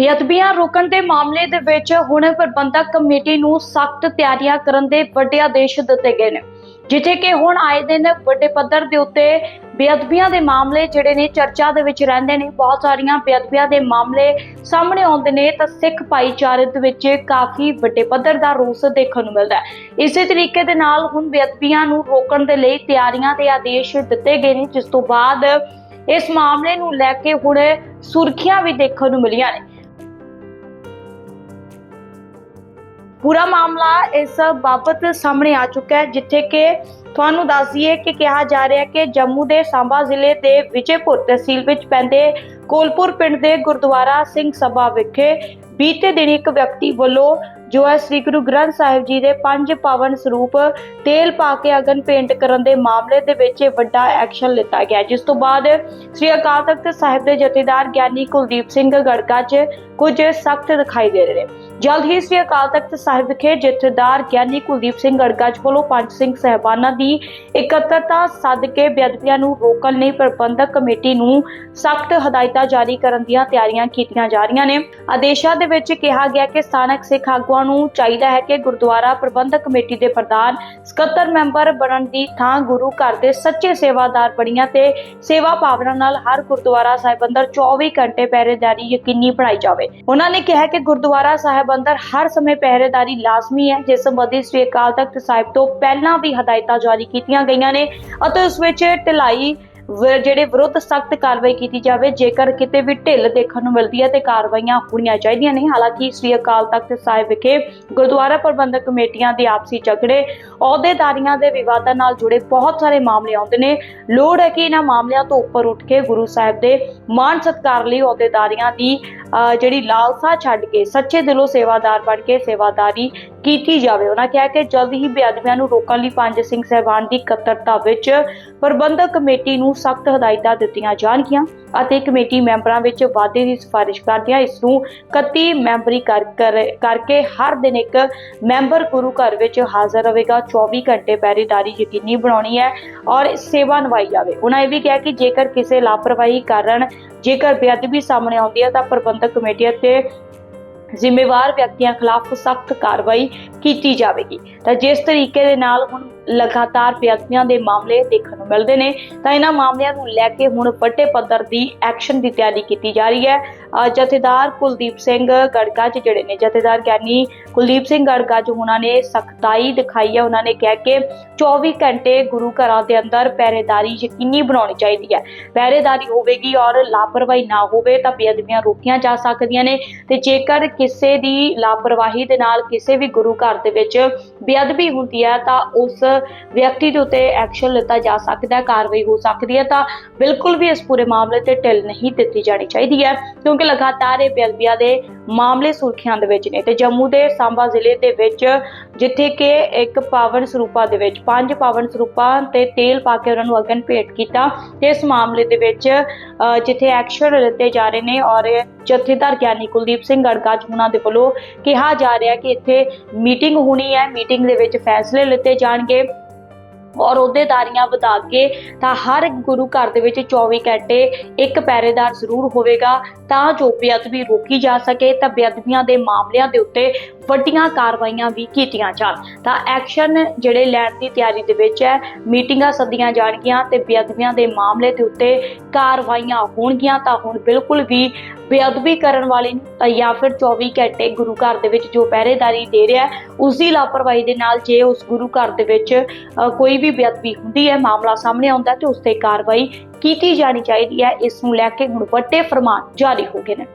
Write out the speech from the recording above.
ਬੇਅਦਬੀਆਂ ਰੋਕਣ ਦੇ ਮਾਮਲੇ ਦੇ ਵਿੱਚ ਹੁਣ ਪ੍ਰਬੰਧਕ ਕਮੇਟੀ ਨੂੰ ਸਖਤ ਤਿਆਰੀਆਂ ਕਰਨ ਦੇ ਵੱਡੇ ਆਦੇਸ਼ ਦਿੱਤੇ ਗਏ ਨੇ, ਜਿੱਥੇ ਕਿ ਹੁਣ ਆਏ ਦਿਨ ਵੱਡੇ ਪੱਧਰ ਦੇ ਉੱਤੇ ਬੇਅਦਬੀਆਂ ਦੇ ਮਾਮਲੇ ਜਿਹੜੇ ਨੇ ਚਰਚਾ ਦੇ ਵਿੱਚ ਰਹਿੰਦੇ ਨੇ, ਬਹੁਤ ਸਾਰੀਆਂ ਬੇਅਦਬੀਆਂ ਦੇ ਮਾਮਲੇ ਸਾਹਮਣੇ ਆਉਂਦੇ ਨੇ, ਤਾਂ ਸਿੱਖ ਭਾਈਚਾਰੇ ਦੇ ਵਿੱਚ ਕਾਫੀ ਵੱਡੇ ਪੱਧਰ ਦਾ ਰੋਸ ਦੇਖਣ ਨੂੰ ਮਿਲਦਾ ਹੈ। ਇਸੇ ਤਰੀਕੇ ਦੇ ਨਾਲ ਹੁਣ ਬੇਅਦਬੀਆਂ ਨੂੰ ਰੋਕਣ ਦੇ ਲਈ ਤਿਆਰੀਆਂ ਦੇ ਆਦੇਸ਼ ਦਿੱਤੇ ਗਏ ਨੇ, ਜਿਸ ਤੋਂ ਬਾਅਦ ਇਸ ਮਾਮਲੇ ਨੂੰ ਲੈ ਕੇ ਹੁਣ ਸੁਰਖੀਆਂ ਵੀ ਦੇਖਣ ਨੂੰ ਮਿਲੀਆਂ ਨੇ। ਪੂਰਾ ਮਾਮਲਾ ਇਸ ਬਾਬਤ ਸਾਹਮਣੇ ਆ ਚੁੱਕਾ ਹੈ, ਜਿੱਥੇ ਕਿ ਤੁਹਾਨੂੰ ਦੱਸ ਦਈਏ ਕਿ ਕਿਹਾ ਜਾ ਰਿਹਾ ਹੈ ਕਿ ਜੰਮੂ ਦੇ ਸਾਂਬਾ ਜ਼ਿਲ੍ਹੇ ਦੇ ਵਿਜੇਪੁਰ ਤਹਿਸੀਲ ਵਿੱਚ ਪੈਂਦੇ ਕੋਲਪੁਰ ਪਿੰਡ ਦੇ ਗੁਰਦੁਆਰਾ ਸਿੰਘ ਸਭਾ ਵਿਖੇ ਬੀਤੇ ਦਿਨ ਇੱਕ ਵਿਅਕਤੀ ਵੱਲੋਂ ਜੋ ਹੈ ਸ੍ਰੀ ਗੁਰੂ ਗ੍ਰੰਥ ਸਾਹਿਬ ਜੀ ਦੇ ਪੰਜ ਪਾਵਨ ਸਰੂਪ ਤੇਲ ਪਾ ਕੇ ਅਗਨ ਪੇਂਟ ਕਰਨ ਦੇ ਮਾਮਲੇ ਦੇ ਵਿੱਚ ਵੱਡਾ ਐਕਸ਼ਨ ਲਿੱਤਾ ਗਿਆ ਜਿਸ ਤੋਂ ਬਾਅਦ ਸ੍ਰੀ ਅਕਾਲ ਤਖਤ ਸਾਹਿਬ ਦੇ ਜਥੇਦਾਰ ਗਿਆਨੀ ਕੁਲਦੀਪ ਸਿੰਘ ਗੜਕਾ 'ਚ ਕੁਝ ਸਖਤ ਦਿਖਾਈ ਦੇ ਰਹੇ ਨੇ। ਜਲਦ ਹੀ ਸ੍ਰੀ ਅਕਾਲ ਤਖਤ ਸਾਹਿਬ ਵਿਖੇ ਜਥੇਦਾਰ ਗਿਆਨੀ ਕੁਲਦੀਪ ਸਿੰਘ ਗੜਗਾਜ ਵੱਲੋਂ ਪੰਜ ਸਿੰਘ ਸਹਿਬਾਨਾਂ ਦੀ ਇਕੱਤਰਤਾ ਸੱਦ ਬੇਅਦਬੀਆਂ ਨੂੰ ਰੋਕਣ ਲਈ ਪ੍ਰਬੰਧਕ ਕਮੇਟੀ ਨੂੰ ਸਖਤ ਹਦਾਇਤਾਂ ਜਾਰੀ ਕਰਨ ਦੀਆਂ ਤਿਆਰੀਆਂ ਕੀਤੀਆਂ ਜਾ ਰਹੀਆਂ ਨੇ। ਆਦੇਸ਼ਾਂ ਦੇ ਵਿੱਚ ਕਿਹਾ ਗਿਆ ਕਿ ਸਥਾਨਕ ਸਿੱਖ ਆਗੂਆਂ ਨੂੰ ਚਾਹੀਦਾ ਹੈ ਕਿ ਗੁਰਦੁਆਰਾ ਪ੍ਰਬੰਧਕ ਕਮੇਟੀ ਦੇ ਪ੍ਰਧਾਨ, ਸਕੱਤਰ ਮੈਂਬਰ ਬਣਨ ਦੀ ਥਾਂ ਗੁਰੂ ਘਰ ਦੇ ਸੱਚੇ ਸੇਵਾਦਾਰ ਬਣੀਆਂ ਤੇ ਸੇਵਾ ਭਾਵਨਾ ਨਾਲ ਹਰ ਗੁਰਦੁਆਰਾ ਸਾਹਿਬ ਅੰਦਰ 24 ਘੰਟੇ ਪਹਿਰੇਦਾਰੀ ਯਕੀਨੀ ਬਣਾਈ ਜਾਵੇ। ਉਹਨਾਂ ਨੇ ਕਿਹਾ ਕਿ ਗੁਰਦੁਆਰਾ ਸਾਹਿਬ ਅੰਦਰ ਹਰ ਸਮੇਂ ਪਹਿਰੇਦਾਰੀ ਲਾਜ਼ਮੀ ਹੈ, ਜਿਸ ਸੰਬੰਧੀ ਸ੍ਰੀ ਅਕਾਲ ਤਖਤ ਸਾਹਿਬ ਤੋਂ ਪਹਿਲਾਂ ਵੀ ਹਦਾਇਤਾਂ ਜਾਰੀ ਕੀਤੀਆਂ ਗਈਆਂ ਨੇ ਅਤੇ ਉਸ ਵਿੱਚ ਢਿਲਾਈ ਜਿਹੜੇ ਵਿਰੁੱਧ ਸਖਤ ਕਾਰਵਾਈ ਕੀਤੀ ਜਾਵੇ, ਜੇਕਰ ਕਿਤੇ ਵੀ ਢਿੱਲ ਦੇਖਣ ਨੂੰ ਮਿਲਦੀ ਹੈ ਤੇ ਕਾਰਵਾਈਆਂ ਹੋਣੀਆਂ ਚਾਹੀਦੀਆਂ ਨੇ। ਹਾਲਾਂਕਿ ਸ੍ਰੀ ਅਕਾਲ ਤਖਤ ਸਾਹਿਬ ਵਿਖੇ ਗੁਰਦੁਆਰਾ ਪ੍ਰਬੰਧਕ ਕਮੇਟੀਆਂ ਦੇ ਆਪਸੀ ਝਗੜੇ, ਅਹੁਦੇਦਾਰੀਆਂ ਦੇ ਵਿਵਾਦਾਂ ਨਾਲ ਜੁੜੇ ਬਹੁਤ ਸਾਰੇ ਮਾਮਲੇ ਆਉਂਦੇ ਨੇ। ਲੋੜ ਹੈ ਕਿ ਇਹਨਾਂ ਮਾਮਲਿਆਂ ਤੋਂ ਉੱਪਰ ਉੱਠ ਕੇ ਗੁਰੂ ਸਾਹਿਬ ਦੇ ਮਾਣ ਸਤਿਕਾਰ ਲਈ ਅਹੁਦੇਦਾਰੀਆਂ ਦੀ ਜਿਹੜੀ ਲਾਲਸਾ ਛੱਡ ਕੇ, ਸੱਚੇ ਦਿਲੋਂ ਸੇਵਾਦਾਰ ਬਣ ਕੇ ਸੇਵਾਦਾਰੀ ਕੀਤੀ ਜਾਵੇ। ਉਹਨਾਂ ਕਿਹਾ ਕਿ ਜਲਦ ਹੀ ਬੇਅਦਬੀਆਂ ਨੂੰ ਰੋਕਣ ਲਈ ਪੰਜ ਸਿੰਘ ਸਹਿਬਾਨ ਦੀ ਇਕੱਤਰਤਾ ਵਿੱਚ ਪ੍ਰਬੰਧਕ ਕਮੇਟੀ ਨੂੰ ਸਖਤ ਹਦਾਇਤਾਂ ਦਿੱਤੀਆਂ ਜਾਣਗੀਆਂ ਅਤੇ ਕਮੇਟੀ ਮੈਂਬਰਾਂ ਵਿੱਚ ਵਾਧੇ ਦੀ ਸਿਫਾਰਿਸ਼ ਕਰਦਿਆਂ ਇਸ ਨੂੰ 31 ਮੈਂਬਰੀ ਕਰ ਕਰਕੇ ਹਰ ਦਿਨ ਇੱਕ ਮੈਂਬਰ ਗੁਰੂ ਘਰ ਵਿੱਚ ਹਾਜ਼ਰ ਰਹੇਗਾ। 24 ਘੰਟੇ ਪਹਿਰੇਦਾਰੀ ਯਕੀਨੀ ਬਣਾਉਣੀ ਹੈ ਔਰ ਸੇਵਾ ਨਿਭਾਈ ਜਾਵੇ। ਉਹਨਾਂ ਇਹ ਵੀ ਕਿਹਾ ਕਿ ਜੇਕਰ ਕਿਸੇ ਲਾਪਰਵਾਹੀ ਕਾਰਨ ਜੇਕਰ ਬੇਅਦਬੀ ਸਾਹਮਣੇ ਆਉਂਦੀ ਹੈ ਤਾਂ ਪ੍ਰਬੰਧ ਪ੍ਰਬੰਧਕ ਕਮੇਟੀ ਅਤੇ ਜ਼ਿੰਮੇਵਾਰ ਵਿਅਕਤੀਆਂ ਖਿਲਾਫ ਸਖਤ ਕਾਰਵਾਈ ਕੀਤੀ ਜਾਵੇਗੀ। ਤਾਂ ਜਿਸ ਤਰੀਕੇ ਦੇ ਨਾਲ ਹੁਣ ਲਗਾਤਾਰ ਵਿਅਕਤੀਆਂ ਦੇ ਮਾਮਲੇ ਦੇਖਣ ਮਿਲਦੇ ਨੇ, ਤਾਂ ਇਹਨਾਂ ਮਾਮਲਿਆਂ ਨੂੰ ਲੈ ਕੇ ਹੁਣ ਵੱਡੇ ਪੱਧਰ ਦੀ ਐਕਸ਼ਨ ਦੀ ਤਿਆਰੀ ਕੀਤੀ ਜਾ ਰਹੀ ਹੈ। ਜਥੇਦਾਰ ਕੁਲਦੀਪ ਸਿੰਘ ਗੜਗਾਜ ਜਿਹੜੇ ਨੇ, ਜਥੇਦਾਰ ਗਿਆਨੀ ਕੁਲਦੀਪ ਸਿੰਘ ਗੜਗਾਜ ਉਹਨਾਂ ਨੇ ਸਖਤਾਈ ਦਿਖਾਈ ਹੈ। ਉਹਨਾਂ ਨੇ ਕਿਹਾ ਕਿ 24 ਘੰਟੇ ਗੁਰੂ ਘਰਾਂ ਦੇ ਅੰਦਰ ਪਹਿਰੇਦਾਰੀ ਯਕੀਨੀ ਬਣਾਉਣੀ ਚਾਹੀਦੀ ਹੈ। ਪਹਿਰੇਦਾਰੀ ਹੋਵੇਗੀ ਔਰ ਲਾਪਰਵਾਹੀ ਨਾ ਹੋਵੇ ਤਾਂ ਬੇਅਦਬੀਆਂ ਰੋਕੀਆਂ ਜਾ ਸਕਦੀਆਂ ਨੇ ਤੇ ਜੇਕਰ ਕਿਸੇ ਦੀ ਲਾਪਰਵਾਹੀ ਦੇ ਨਾਲ ਕਿਸੇ ਵੀ ਗੁਰੂ ਘਰ ਦੇ ਵਿੱਚ ਬੇਅਦਬੀ ਹੁੰਦੀ ਹੈ ਤਾਂ ਉਸ ਵਿਅਕਤੀ ਦੇ ਉੱਤੇ ਐਕਸ਼ਨ ਲਿੱਤਾ ਜਾ ਸਕਦਾ ਹੈ ਕਾਰਵਾਈ ਹੋ ਸਕਦੀ ਹੈ, ਤਾਂ ਬਿਲਕੁਲ ਵੀ ਇਸ ਪੂਰੇ ਮਾਮਲੇ ਤੇ ਢਿੱਲ ਨਹੀਂ ਦਿੱਤੀ ਜਾਣੀ ਚਾਹੀਦੀ ਹੈ, ਕਿਉਂਕਿ ਲਗਾਤਾਰ ਇਹ ਬੇਅਦਬੀਆਂ ਦੇ ਮਾਮਲੇ ਸੁਰਖੀਆਂ ਦੇ ਵਿੱਚ ਨੇ ਤੇ ਜੰਮੂ ਦੇ ਸਾਂਬਾ ਜ਼ਿਲ੍ਹੇ ਦੇ ਵਿੱਚ ਜਿੱਥੇ ਕਿ ਇੱਕ ਪਾਵਨ ਸਰੂਪਾ ਦੇ ਵਿੱਚ, ਪੰਜ ਪਾਵਨ ਸਰੂਪਾਂ ਤੇ ਤੇਲ ਪਾ ਕੇ ਉਹਨਾਂ ਨੂੰ ਅਗਨ ਭੇਟ ਕੀਤਾ ਤੇ ਇਸ ਮਾਮਲੇ ਦੇ ਵਿੱਚ ਜਿੱਥੇ ਐਕਸ਼ਨ ਲਿੱਤੇ ਜਾ ਰਹੇ ਨੇ ਔਰ ਜਥੇਦਾਰ ਗਿਆਨੀ ਕੁਲਦੀਪ ਸਿੰਘ ਗੜਗਾਜ ਉਹਨਾਂ ਦੇ ਵੱਲੋਂ ਕਿਹਾ ਜਾ ਰਿਹਾ ਕਿ ਇੱਥੇ ਮੀਟਿੰਗ ਹੋਣੀ ਹੈ, ਮੀਟਿੰਗ ਦੇ ਵਿੱਚ ਫੈਸਲੇ ਲਿੱਤੇ ਜਾਣਗੇ। ਔਰ ਅਹੁਦੇਦਾਰੀਆਂ ਵਧਾ ਕੇ ਤਾਂ ਹਰ ਗੁਰੂ ਘਰ ਦੇ ਵਿੱਚ 24 ਘੰਟੇ ਇੱਕ ਪਹਿਰੇਦਾਰ ਜ਼ਰੂਰ ਹੋਵੇਗਾ, ਤਾਂ ਜੋ ਬੇਅਦਬੀ ਰੋਕੀ ਜਾ ਸਕੇ, ਤਾਂ ਬੇਅਦਬੀਆਂ ਦੇ ਮਾਮਲਿਆਂ ਦੇ ਉੱਤੇ ਵੱਡੀਆਂ ਕਾਰਵਾਈਆਂ ਵੀ ਕੀਤੀਆਂ ਜਾਣ। ਤਾਂ ਐਕਸ਼ਨ ਜਿਹੜੇ ਲੈਣ ਦੀ ਤਿਆਰੀ ਦੇ ਵਿੱਚ ਹੈ ਮੀਟਿੰਗਾਂ ਸੱਦੀਆਂ ਜਾਣਗੀਆਂ ਤੇ ਬੇਅਦਬੀਆਂ ਦੇ ਮਾਮਲੇ ਦੇ ਉੱਤੇ ਕਾਰਵਾਈਆਂ ਹੋਣਗੀਆਂ ਤਾਂ ਹੁਣ ਬਿਲਕੁਲ ਵੀ ਬੇਅਦਬੀ ਕਰਨ ਵਾਲੇ ਨੂੰ ਜਾਂ ਫਿਰ 24 ਘੰਟੇ ਗੁਰੂ ਘਰ ਦੇ ਵਿੱਚ ਜੋ ਪਹਿਰੇਦਾਰੀ ਦੇ ਰਿਹਾ ਹੈ, ਉਸ ਦੀ ਲਾਪਰਵਾਹੀ ਦੇ ਨਾਲ ਜੇ ਉਸ ਗੁਰੂ ਘਰ ਦੇ ਵਿੱਚ ਕੋਈ ਵੀ ਬੇਅਦਬੀ ਹੁੰਦੀ ਹੈ ਮਾਮਲਾ ਸਾਹਮਣੇ ਆਉਂਦਾ ਹੈ ਤੇ ਉਸ ਤੇ ਕਾਰਵਾਈ ਕੀਤੀ ਜਾਣੀ ਚਾਹੀਦੀ ਹੈ। ਇਸ ਨੂੰ ਲੈ ਕੇ ਹੁਣ ਵੱਡੇ ਫਰਮਾਨ ਜਾਰੀ ਹੋ ਗਏ ਨੇ।